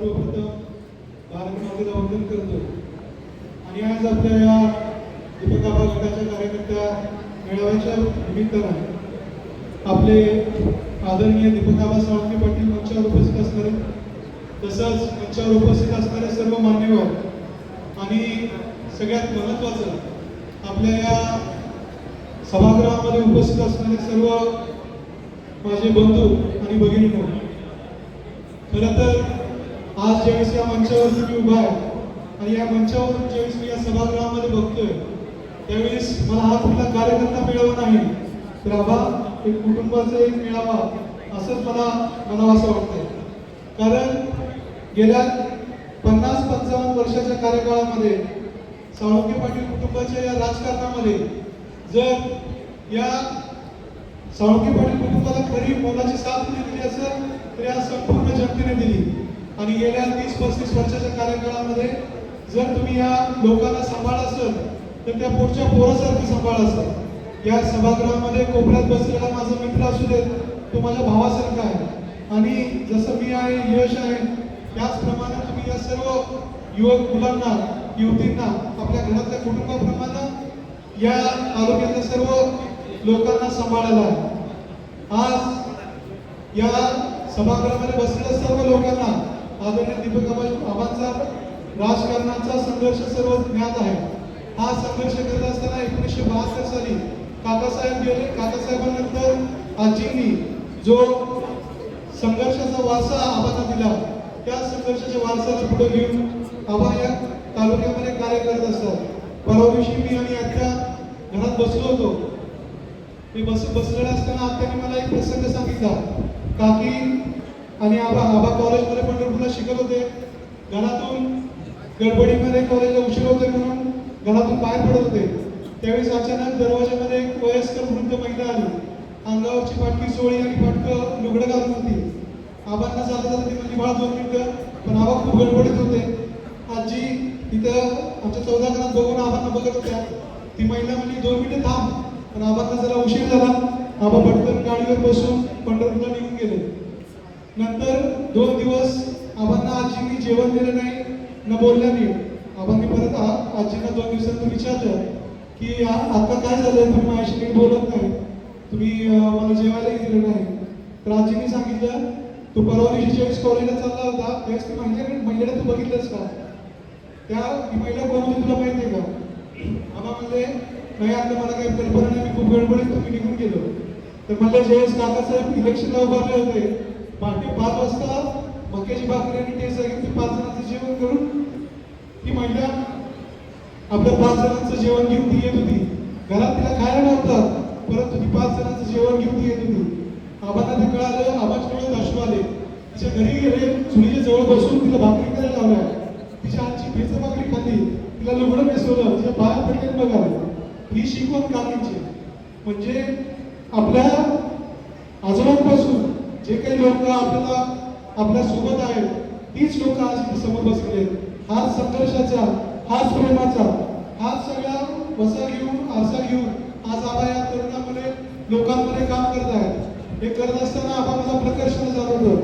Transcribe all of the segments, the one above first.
सर्वप्रथम भारत मातेला वंदन करतो. आणि आज आपल्या या दीपकाबा गटाच्या कार्यकर्त्या मेळाव्याच्या निमित्तानं आपले आदरणीय दीपकाबा साळुंके पाटील मंचावर उपस्थित असणारे तसंच मंचावर उपस्थित असणारे सर्व मान्यवर आणि सगळ्यात महत्त्वाचं आपल्या या सभागृहामध्ये उपस्थित असणारे सर्व माझे बंधू आणि भगिनी खरं तर आज ज्यावेळेस या मंचावरती मी उभा आहे आणि या मंचावरून ज्यावेळेस मी या सभागृहामध्ये बघतोय त्यावेळेस मला हा कुठला कार्यकर्ता मिळावा नाही तर आबा एक कुटुंबाचा एक मिळावा असंच मला म्हणावं असं वाटतंय. कारण गेल्या पन्नास पंचावन्न वर्षाच्या कार्यकाळामध्ये साळुंके पाटील कुटुंबाच्या या राजकारणामध्ये जर या साळुंके पाटील कुटुंबाला खरी मोलाची साथ कुणी दिली असेल तर या संपूर्ण जनतेने दिली. आणि गेल्या तीस पस्तीस वर्षाच्या कार्यकाळामध्ये जर तुम्ही या लोकांना सांभाळ असेल तर त्या पुढच्या पोरासारखी सांभाळ असेल या सभागृहामध्ये कोपऱ्यात बसलेला माझा मित्र असू देत तो माझ्या भावासारखा आहे आणि जसं मी आहे यश आहे त्याचप्रमाणे तुम्ही या सर्व युवक मुलांना युवतींना आपल्या घरातल्या कुटुंबाप्रमाणे या तालुक्यातल्या सर्व लोकांना सांभाळायला आहे. आज या सभागृहामध्ये बसलेल्या सर्व लोकांना आदरणीय दीपक बाबांचा राजकारणाचा संघर्ष सर्व ज्ञात आहे. हा संघर्ष करत असताना एकोणीसशे बहात्तर साली काकासाहेब गेले. काकासाहेबांनंतर आजींनी जो संघर्षाचा वारसा आबांना दिला त्या संघर्षाच्या वारसाला पुढे घेऊन आबा या तालुक्यामध्ये कार्य करत असतात. परवा दिवशी मी आणि आत्या घरात बसलो होतो. मी बस बसलेला असताना आत्याने मला एक प्रसंग सांगितला. काकी आणि आबा आबा कॉलेजमध्ये पंढरपूरला शिकत होते. घरातून गडबडीमध्ये कॉलेजला उशीर होते म्हणून घरातून बाहेर पडत होते. त्यावेळेस अचानक दरवाजामध्ये एक वयस्कर वृद्ध महिला आली. अंगावरची पाटकी सोळी आणि फाटकं लुगडं घालून होती. आबांना चालत जाता ती म्हणजे बाळ दोन मिनिटं. पण आबा खूप गडबडीत होते. आजी तिथं आमच्या चौदा घरात बघून आबांना बघत होत्या. ती महिला म्हणजे दोन मिनिटं थांब. पण आबांना जरा उशीर झाला. आबा पटकन गाडीवर बसून पंढरपूरला निघून गेले. नंतर दोन दिवस आबांना आजींनी जेवण दिलं नाही न नाही आबांनी परत आजींना दोन दिवसांनी विचारलं की आता काय झालंय? तुम्ही माझ्याशी काही बोलत नाही. तुम्ही मला जेवायलाही दिलं नाही. तर आजींनी सांगितलं तू परवा दिवशी ज्यावेळेस कॉलेजला चालला होता त्यावेळेस ती महिला महिलेला तू बघितलंस का? त्या ती महिला कोण होती तुला माहिती आहे का? आम्हा म्हणजे नाही आता मला काही कल्पना नाही. मी खूप गडबडीत तुम्ही निघून गेलो. तर म्हणलं ज्यावेळेस काकासाहेब इलेक्शनला उभारले होते. पहाटे पाच वाजता मक्याची भाकरी आणि टेस्ट घेऊन पाच जणांचं जेवण करून ती महिला आपल्या पाच जणांचं जेवण घेऊन ती येत होती. घरात तिला खायला नव्हतं परंतु ती पाच जणांचं जेवण घेऊन ती येत होती. आम्हाला ते कळालं आबाच्या अश्रू आले. तिच्या घरी गेले चुलीच्या जवळ बसून तिला भाकरी करायला लावल्या. तिच्या आजची भेच भाकरी खाल्ली. तिला लुगडं नेसवलं तिच्या पाया पडले बघा. ही शिकवण काकींची. म्हणजे आपल्या आजोबांपासून जे काही लोक आपल्याला आपल्यासोबत आहेत तीच लोक आज समोर बसले हाच संघर्षाचा हाच प्रेमाचा हाच सगळा वसा घेऊन आरसा घेऊन आज आबा या तरुणामध्ये लोकांमध्ये काम करत आहेत. हे करत असताना आबा प्रकर्षण जाणवलं.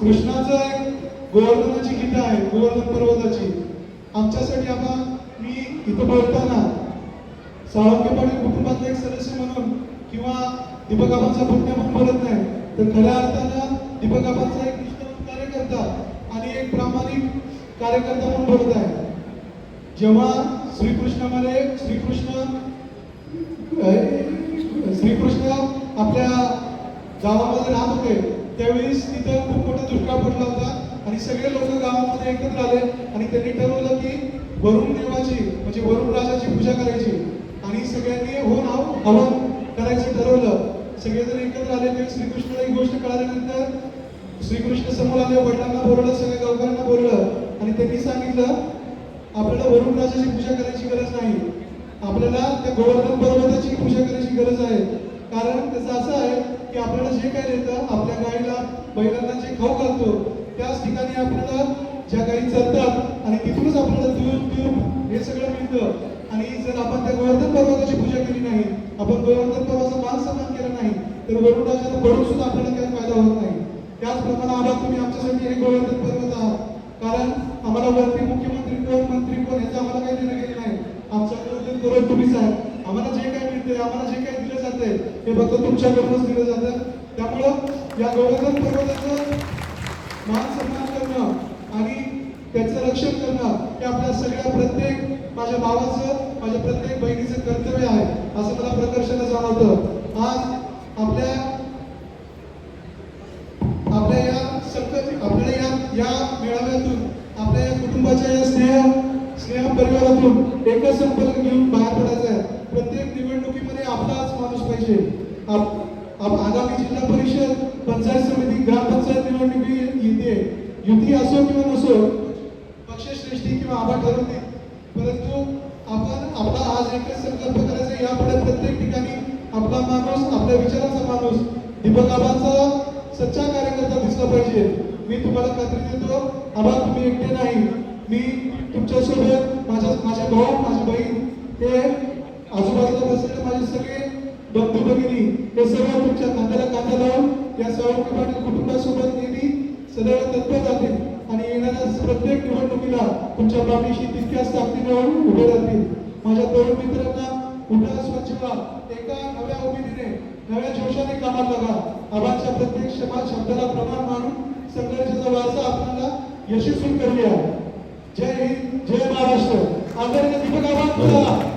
कृष्णाचं एक गोवर्धनाची गीता आहे गोवर्धन पर्वताची. आमच्यासाठी आबा मी इथं बोलताना साळुंके कुटुंबातले कुटुंबातला एक सदस्य म्हणून किंवा दीपक आबांचा पुण्य म्हणून बोलत नाही. तर खऱ्या अर्थानं दीपक आबांचा एक निष्ठावंत कार्यकर्ता आणि एक प्रामाणिक कार्यकर्ता म्हणून बोलत आहे जेव्हा श्रीकृष्णामध्ये श्रीकृष्ण श्रीकृष्ण आपल्या गावामध्ये राहत होते त्यावेळेस तिथं खूप मोठा दुष्काळ पडला होता आणि सगळे लोक गावामध्ये एकत्र आले आणि त्यांनी ठरवलं की वरुण देवाची म्हणजे वरुण राजाची पूजा करायची आणि सगळ्यांनी हो नाव हवन सगळेजण एकत्र आले ते श्रीकृष्णाला ही गोष्ट कळाल्यानंतर श्रीकृष्ण समोर आले वडिलांना बोलवलं सगळ्या गावकऱ्यांना बोलवलं आणि त्यांनी सांगितलं आपल्याला वरुण राजाची पूजा करायची गरज नाही. आपल्याला त्या गोवर्धन पर्वताची पूजा करायची गरज आहे. कारण त्याचं असं आहे की आपल्याला जे काय देतं आपल्या गाईला बैलांना जे खाऊ घालतो त्याच ठिकाणी आपल्याला ज्या गाई चालतात आणि तिथूनच आपल्याला दूध तूप हे सगळं मिळतं. आणि जर आपण त्या गोवर्धन पर्वताची पूजा केली नाही आपण गोव्यानंतर पर्वताचा मान सन्मान केला नाही तर वरुण राजाला सुद्धा आपल्याला काही फायदा होत नाही. त्याचप्रमाणे आम्हाला तुम्ही आमच्यासाठी हे गोव्यानंतर पर्वत आहात. कारण आम्हाला वरती मुख्यमंत्री कोण मंत्री कोण याचं आम्हाला काही देणं गेलं नाही. आमचं गोवर्धन तुम्हीच आहे आम्हाला जे काही मिळते आम्हाला जे काही दिलं जातंय हे फक्त तुमच्याकडूनच दिलं जातं. त्यामुळं या गोव्यानंतर पर्वताचं मान सन्मान करणं आणि त्याचं रक्षण करणं हे आपल्या सगळ्या प्रत्येक माझ्या भावाचं माझ्या प्रत्येक बहिणीचं कर्तव्य आहे असं मला प्रकर्षानं जाणवतं. आज आपल्या आपल्या या संकट आपल्या या या मेळाव्यातून आपल्या या कुटुंबाच्या या स्नेह स्नेह परिवारातून एकच संपर्क घेऊन बाहेर पडायचं आहे. प्रत्येक निवडणुकीमध्ये आपलाच माणूस पाहिजे. आगामी जिल्हा परिषद पंचायत समिती ग्रामपंचायत निवडणुकी येते. युती असो किंवा नसो पक्षश्रेष्ठी किंवा आबा ठरून आज एकच संकल्प करायचा यापुढे प्रत्येक ठिकाणी आपला माणूस आपल्या विचाराचा माणूस दीपक आबांचा सच्चा कार्यकर्ता दिसला पाहिजे. मी तुम्हाला खात्री देतो आबा तुम्ही एकटे नाही. मी तुमच्यासोबत माझ्या माझे भाऊ माझी बहीण हे आजूबाजूला बसलेले माझे सगळे बंधू भगिनी हे सर्व तुमच्या खांद्याला खांदा लावून या सावरकर पाटील कुटुंबासोबत नेहमी सदैव तत्पर जातील आणि येणाऱ्या प्रत्येक निवडणुकीला तुमच्या पाठीशी तितक्याच ताकदीने उभे राहतील. माझ्या तरुण मित्रांना उठा स्वच्छता एका नव्या उमेदीने नव्या जोशाने कामात लागा. आबांच्या प्रत्येक शब्दा शब्दाला प्रमाण मानून संघर्षाचा वारसा आपल्याला यशस्वी करूया जय हिंद जय महाराष्ट्र. आदरणीय दीपक आबांचा